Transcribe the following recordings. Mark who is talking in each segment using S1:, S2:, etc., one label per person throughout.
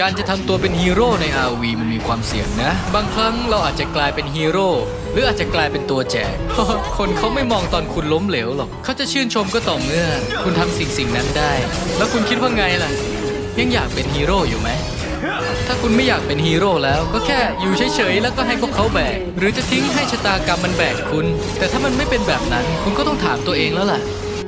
S1: การจะทำตัวเป็นฮีโร่ใน RV มันมีความเสี่ยงนะ บางครั้งเราอาจจะกลายเป็นฮีโร่หรืออาจจะกลายเป็นตัวแจก คนเขาไม่มองตอนคุณล้มเหลวหรอก เขาจะชื่นชมก็ต่อเมื่อ คุณทำสิ่งสิ่งนั้นได้ แล้วคุณคิดว่าไงล่ะ ยังอยากเป็นฮีโร่อยู่ไหม ถ้าคุณไม่อยากเป็นฮีโร่แล้วก็แค่อยู่เฉยๆแล้วก็ให้พวกเขาแบก หรือจะทิ้งให้ชะตากรรมมันแบกคุณ แต่ถ้ามันไม่เป็นแบบนั้น คุณก็ต้องถามตัวเองแล้วล่ะ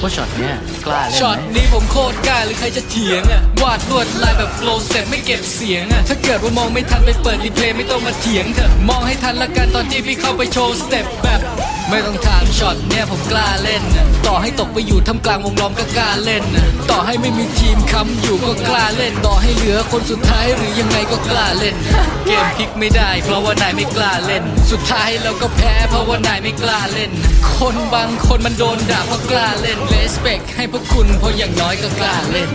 S1: ว่าช็อตเนี้ยกล้าเล่นช็อตนี้ผมโคตรกล้าหรือใครจะเถียงอะวาดลวดลายแบบโฟล์สเต็จไม่เก็บเสียงอะถ้าเกิดว่ามองไม่ทันไปเปิดรีเพลย์ไม่ต้องมาเถียงเถอะมองให้ทันละกันตอนที่พี่เข้าไปโชว์สเต็ปแบบ ไม่ต้องถามช็อตเนี่ยผมกล้าเล่น ต่อให้ตกไปอยู่ทำกลางวงล้อมก็กล้าเล่น ต่อให้ไม่มีทีมค้ำอยู่ก็กล้าเล่น ต่อให้เหลือคนสุดท้ายหรือยังไงก็กล้าเล่น เกมพลิกไม่ได้ เพราะว่านายไม่กล้าเล่น สุดท้ายเราก็แพ้ เพราะว่านายไม่กล้าเล่น คนบางคนมันโดนด่าเพราะกล้าเล่นเลสเ c กให้พวกคุณเพราะอย่างน้อยก็กล้าเล่น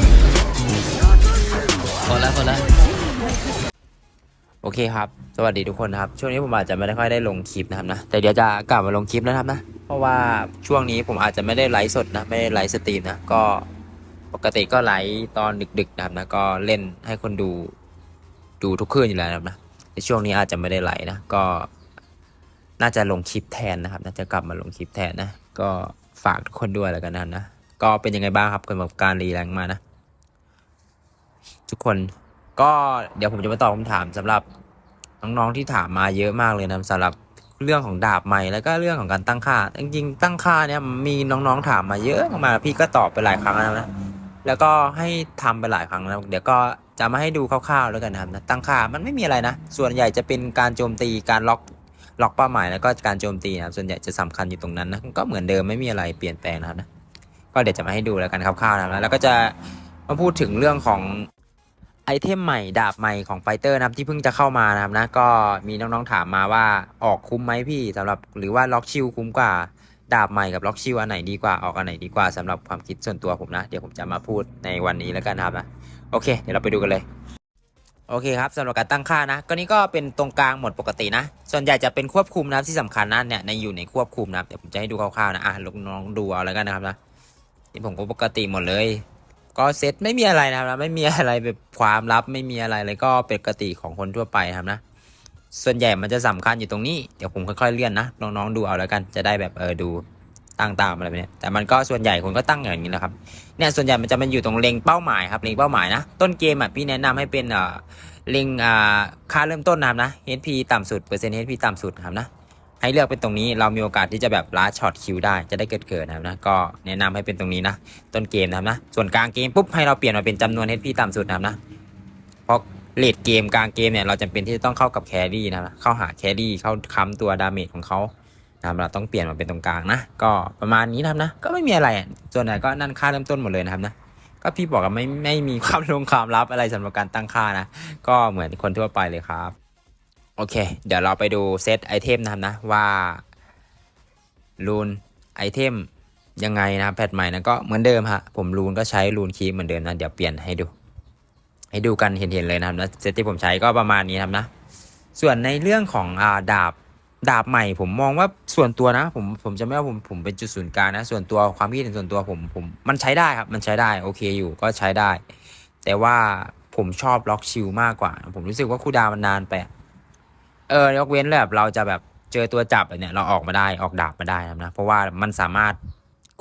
S1: พอแล้วพอแล้ว
S2: โอเคครับ สวัสดีทุกคนครับ ช่วงนี้ผมอาจจะไม่ได้ค่อยได้ลงคลิปนะครับนะ แต่เดี๋ยวจะกลับมาลงคลิปนะครับนะ เพราะว่าช่วงนี้ผมอาจจะไม่ได้ไลฟ์สดนะ ไม่ได้ไลฟ์สตรีมนะ ก็ปกติก็ไลฟ์ตอนดึกๆนะครับนะ ก็เล่นให้คนดูดูทุกคืนอยู่แล้วนะครับนะในช่วงนี้อาจจะไม่ได้ไลฟ์นะ ก็น่าจะลงคลิปแทนนะครับ น่าจะกลับมาลงคลิปแทนนะ ก็ฝากทุกคนด้วยแล้วกันนะนะ ก็เป็นยังไงบ้างครับกับการรีแรงมานะ ทุกคน ก็เดี๋ยวผมจะมาตอบคำถามสำหรับน้องๆที่ถามมาเยอะมากเลยนะสำหรับเรื่องของดาบใหม่แล้วก็เรื่องของการตั้งค่า จริงๆตั้งค่าเนี่ยมีน้องๆถามมาเยอะมากๆพี่ก็ตอบไปหลายครั้งแล้วนะแล้วก็ให้ทำไปหลายครั้งแล้วเดี๋ยวก็จะมาให้ดูคร่าวๆแล้วกันนะครับนะตั้งค่ามันไม่มีอะไรนะ ส่วนใหญ่จะเป็นการโจมตีการล็อกล็อกเป้าหมายแล้วก็การโจมตีนะครับส่วนใหญ่จะสำคัญอยู่ตรงนั้นนะก็เหมือนเดิมไม่มีอะไรเปลี่ยนแปลงนะครับนะก็เดี๋ยวจะมาให้ดูแล้วกันคร่าวๆนะแล้วก็จะมาพูดถึงเรื่องของ ไอเทมใหม่ดาบใหม่ของไฟเตอร์นะครับที่เพิ่งจะเข้ามานะครับนะก็มีน้องๆถามมาว่าออกคุ้มไหมพี่สำหรับหรือว่าล็อกชิลคุ้มกว่าดาบใหม่กับล็อกชิลอันไหนดีกว่าออกอันไหนดีกว่าสำหรับความคิดส่วนตัวผมนะ เดี๋ยวผมจะมาพูดในวันนี้แล้วกันนะครับนะโอเค เดี๋ยวเราไปดูกันเลยโอเคครับสำหรับการตั้งค่านะก็นี่ก็เป็นตรงกลางหมดปกตินะ ส่วนใหญ่จะเป็นควบคุมนะที่สำคัญนะเนี่ยในอยู่ในควบคุมนะเดี๋ยวผมจะให้ดูคร่าวๆนะอะลองน้องดูเอาแล้วกันนะครับนะนี่ผมก็ปกติหมดเลย ก็เซตไม่มีอะไรนะครับนะไม่มีอะไรแบบความลับไม่มีอะไรเลยก็เป็นปกติของคนทั่วไปครับนะส่วนใหญ่มันจะสำคัญอยู่ตรงนี้เดี๋ยวผมค่อยๆเลื่อนนะน้องๆดูเอาแล้วกันจะได้แบบเออดูตั้งตามอะไรแบบนี้แต่มันก็ส่วนใหญ่คนก็ตั้งอย่างนี้นะครับเนี่ยส่วนใหญ่มันจะมันอยู่ตรงเล็งเป้าหมายครับเล็งเป้าหมายนะต้นเกมอะพี่แนะนำให้เป็นเอ่อเล็งอ่าค่าเริ่มต้นนะครับนะ HP ต่ำสุดเปอร์เซ็นต์ HP ต่ำสุดครับนะ ให้เลือกเป็นตรงนี้เรามีโอกาสที่จะแบบล้าช็อตคิวได้จะได้เกิดเกิดนะครับนะก็แนะนำให้เป็นตรงนี้นะต้นเกมนะครับนะส่วนกลางเกมปุ๊บให้เราเปลี่ยนมาเป็นจำนวน HP ต่ำสุดนะครับนะเพราะเลดเกมกลางเกมเนี่ยเราจำเป็นที่จะต้องเข้ากับแครี่นะเข้าหาแครี่เข้าค้ำตัวดาเมจของเขานะครับเราต้องเปลี่ยนมาเป็นตรงกลางนะก็ประมาณนี้นะครับนะก็ไม่มีอะไรส่วนใหญ่ก็นั่นค่าเริ่มต้นหมดเลยนะครับนะก็พี่บอกว่าไม่ไม่มีความลงความลับอะไรสำหรับการตั้งค่านะก็เหมือนคนทั่วไปเลยครับ โอเค เดี๋ยวเราไปดูเซตไอเทมนะครับนะว่ารูนไอเทมยังไงนะแพทใหม่นะก็เหมือนเดิมฮะผมรูนก็ใช้รูนคีเหมือนเดิมนะเดี๋ยวเปลี่ยนให้ดู ให้ดูกันเห็นๆเลยนะครับนะเซตที่ผมใช้ก็ประมาณนี้นะครับนะ ส่วนในเรื่องของอ่าดาบดาบใหม่ผมมองว่าส่วนตัวนะ ผมผมจะไม่ว่าผมผมเป็นจุดศูนย์กลางนะ ส่วนตัวความคิดเห็นส่วนตัวผมผมมันใช้ได้ครับมันใช้ได้โอเคอยู่ก็ใช้ได้ แต่ว่าผมชอบล็อกชิลมากกว่า ผมรู้สึกว่าคูลดาวมันนานไป เออยกเว้นแบบเราจะแบบเจอตัวจับเนี่ยเราออกมาได้ออกดาบมาได้นะครับนะเพราะว่ามันสามารถ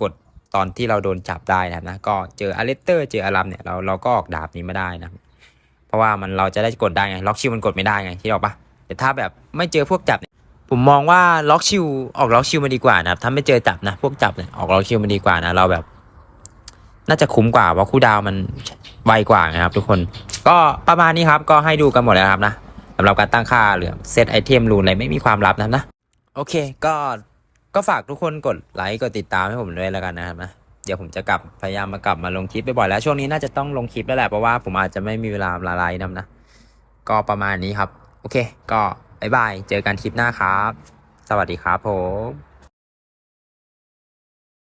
S2: กดตอนที่เราโดนจับได้นะครับนะก็เจออเลสเตอร์เจออารัมเนี่ยเราเราก็ออกดาบนี้มาได้นะเพราะว่ามันเราจะได้กดได้ไงล็อกชิลมันกดไม่ได้ไงที่บอกปะแต่ถ้าแบบไม่เจอพวกจับเนี่ยผมมองว่าล็อกชิลออกล็อกชิลมาดีกว่านะครับถ้าไม่เจอจับนะพวกจับเนี่ยออกล็อกชิลมาดีกว่านะเราแบบ น่าจะคุ้มกว่าเพราะคู่ดาวมันไวกว่านะครับ ทุกคน ก็ประมาณนี้ครับ ก็ให้ดูกันหมดแล้วครับนะ สำหรับการตั้งค่าหรือเซตไอเทมรูนอะไรไม่มีความลับนะครับนะ โอเค ก็ก็ฝากทุกคนกดไลค์กดติดตามให้ผมด้วยแล้วกันนะครับนะเดี๋ยวผมจะกลับพยายามมากลับมาลงคลิปบ่อยๆแล้วช่วงนี้น่าจะต้องลงคลิปแล้วแหละเพราะว่าผมอาจจะไม่มีเวลาละลายนำนะ ก็ประมาณนี้ครับ โอเค ก็บายบาย เจอกันคลิปหน้าครับ สวัสดีครับผม